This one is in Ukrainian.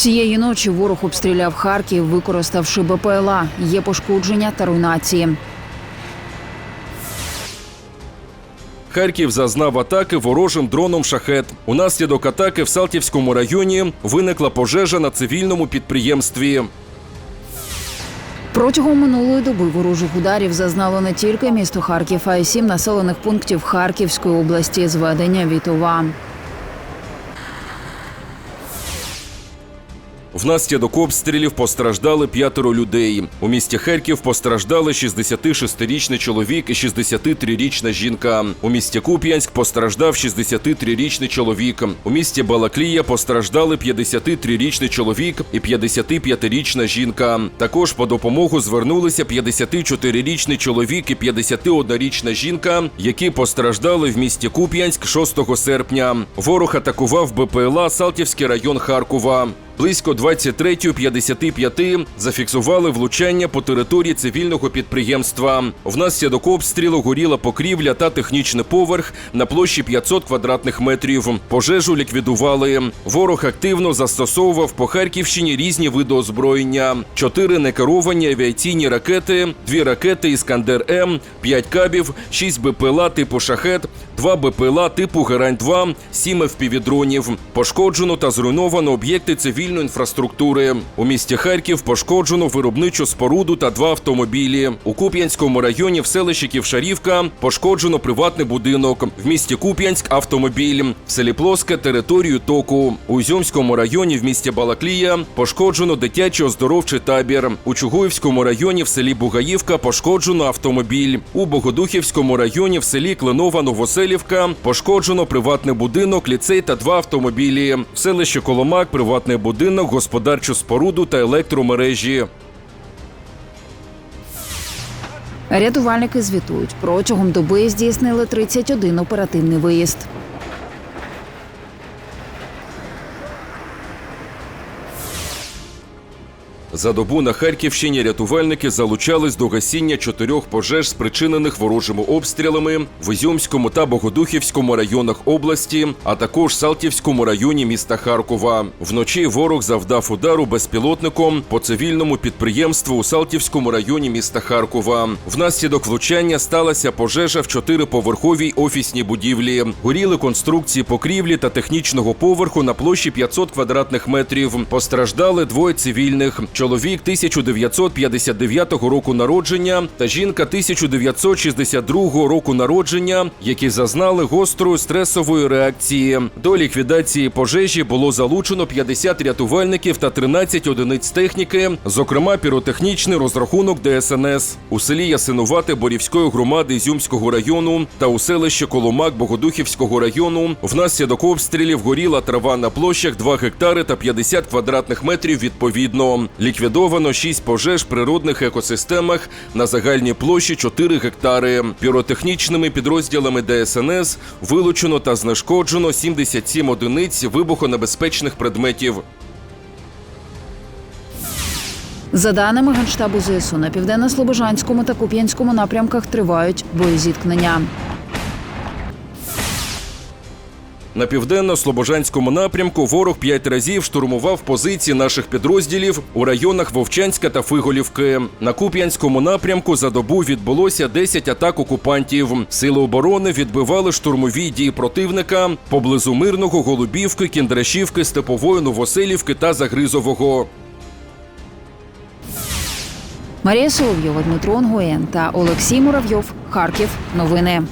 Цієї ночі ворог обстріляв Харків, використавши БПЛА. Є пошкодження та руйнації. Харків зазнав атаки ворожим дроном шахет. Унаслідок атаки в Салтівському районі виникла пожежа на цивільному підприємстві. Протягом минулої доби ворожих ударів зазнало не тільки місто Харків, а й сім населених пунктів Харківської області зведення Вітова. Внаслідок обстрілів постраждали п'ятеро людей. У місті Харків постраждали 66-річний чоловік і 63-річна жінка. У місті Куп'янськ постраждав 63-річний чоловік. У місті Балаклія постраждали 53-річний чоловік і 55-річна жінка. Також по допомогу звернулися 54-річний чоловік і 51-річна жінка, які постраждали в місті Куп'янськ 6 серпня. Ворог атакував БПЛА Салтівський район Харкова. Близько 23.55 зафіксували влучання по території цивільного підприємства. Внаслідок обстрілу горіла покрівля та технічний поверх на площі 500 квадратних метрів. Пожежу ліквідували. Ворог активно застосовував по Харківщині різні види озброєння: чотири некеровані авіаційні ракети, дві ракети Іскандер М, п'ять кабів, шість БПЛА типу шахет, два БПЛА типу Герань-2, сім FPV-дронів. Пошкоджено та зруйновано об'єкти цивільної інфраструктури. У місті Харків пошкоджено виробничу споруду та два автомобілі. У Куп'янському районі в селищі Ківшарівка пошкоджено приватний будинок. В місті Куп'янськ автомобіль. В селі Плоске територію току. У Ізюмському районі в місті Балаклія пошкоджено дитячий оздоровчий табір. У Чугуївському районі в селі Бугаївка пошкоджено автомобіль. У Богодухівському районі в селі Кленова Новоселівка пошкоджено приватний будинок, ліцей та два автомобілі. В селищі Коломак приватний будинок, господарчу споруду та електромережі. Рятувальники звітують, протягом доби здійснили 31 оперативний виїзд. За добу на Харківщині рятувальники залучались до гасіння чотирьох пожеж, спричинених ворожими обстрілами в Ізюмському та Богодухівському районах області, а також Салтівському районі міста Харкова. Вночі ворог завдав удару безпілотником по цивільному підприємству у Салтівському районі міста Харкова. Внаслідок влучання сталася пожежа в чотириповерховій офісній будівлі. Горіли конструкції покрівлі та технічного поверху на площі 500 квадратних метрів. Постраждали двоє цивільних. Чоловік 1959 року народження та жінка 1962 року народження, які зазнали гострої стресової реакції. До ліквідації пожежі було залучено 50 рятувальників та 13 одиниць техніки, зокрема піротехнічний розрахунок ДСНС у селі Ясинувате Борівської громади Ізюмського району та у селищі Коломак Богодухівського району. Внаслідок обстрілів горіла трава на площах 2 гектари та 50 квадратних метрів відповідно. Ліквідовано 6 пожеж природних екосистемах на загальній площі 4 гектари. Піротехнічними підрозділами ДСНС вилучено та знешкоджено 77 одиниць вибухонебезпечних предметів. За даними Генштабу ЗСУ, на південно-слобожанському та Куп'янському напрямках тривають боєзіткнення. На південно-слобожанському напрямку ворог п'ять разів штурмував позиції наших підрозділів у районах Вовчанська та Фиголівки. На Куп'янському напрямку за добу відбулося 10 атак окупантів. Сили оборони відбивали штурмові дії противника поблизу мирного Голубівки, Кіндрашівки, Степової, Новоселівки та Загризового. Марія Соловйова, Дмитро Онгоєн та Олексій Муравйов. Харків. Новини.